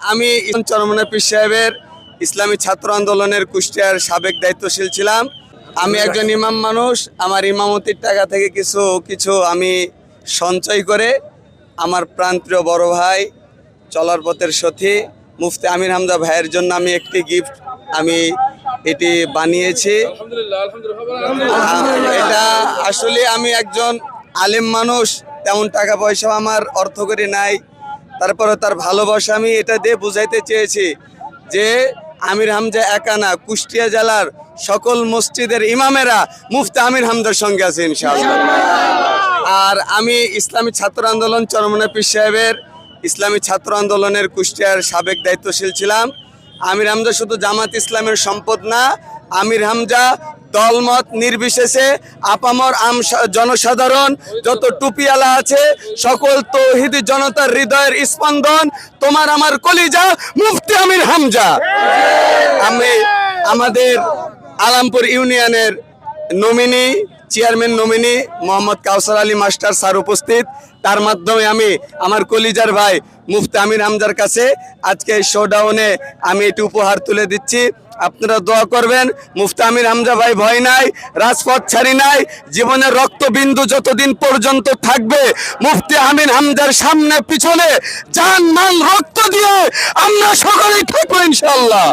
আমি চরমনা পীর সাহেবের ইসলামী ছাত্র আন্দোলনের কুষ্টিয়ার সাবেক দায়িত্বশীল ছিলাম। আমি একজন ইমাম মানুষ, আমার ইমামতির টাকা থেকে কিছু কিছু আমি সঞ্চয় করে আমার প্রান্তীয় বড় ভাই চলার পথের সথী মুফতি আমির হামজা ভাইয়ের জন্য আমি একটি গিফট আমি এটি বানিয়েছি। এটা আসলে আমি একজন আলেম মানুষ, তেমন টাকা পয়সা আমার অর্থ করে নাই। তারপরে তার ভালোবাসা আমি এটা দিয়ে বুঝাইতে চেয়েছি যে আমির হামজা একানা কুষ্টিয়া জেলার সকল মসজিদের ইমামেরা মুফতি আমির হামজার সঙ্গে আছে ইনশাআল্লাহ। আর আমি ইসলামী ছাত্র আন্দোলন চরমনা পীর সাহেবের ইসলামী ছাত্র আন্দোলনের কুষ্টিয়ার সাবেক দায়িত্বশীল ছিলাম। আমির হামজা শুধু জামাত ইসলামের সম্পদ না, আমির হামজা দলমত নির্বিশেষে আপামর আম জনসাধারণ যত টুপিয়ালা আছে, সকল তৌহিদি জনতার হৃদয়ের স্পন্দন, তোমার আমার কলিজা, মুফতি আমির হামজা। আমি আমাদের আলামপুর ইউনিয়নের nominee chairman nominee Mohammad Kausar Ali master sir উপস্থিত। তার মাধ্যমে আমি আমার কলিজার ভাই মুফতি আমির হামজার কাছে আজকে শোডাউনে আমি এটি উপহার তুলে দিচ্ছি। আপনারা দোয়া করবেন, মুফতি আমির হামজা ভাই ভয় নাই, রাজপথ ছাড়ি নাই জীবনের রক্তবিন্দু যতদিন পর্যন্ত থাকবে, মুফতি আমির হামজার সামনে পিছনে জান মান রক্ত দিয়ে আমরা সকলেই থাকব ইনশাল্লাহ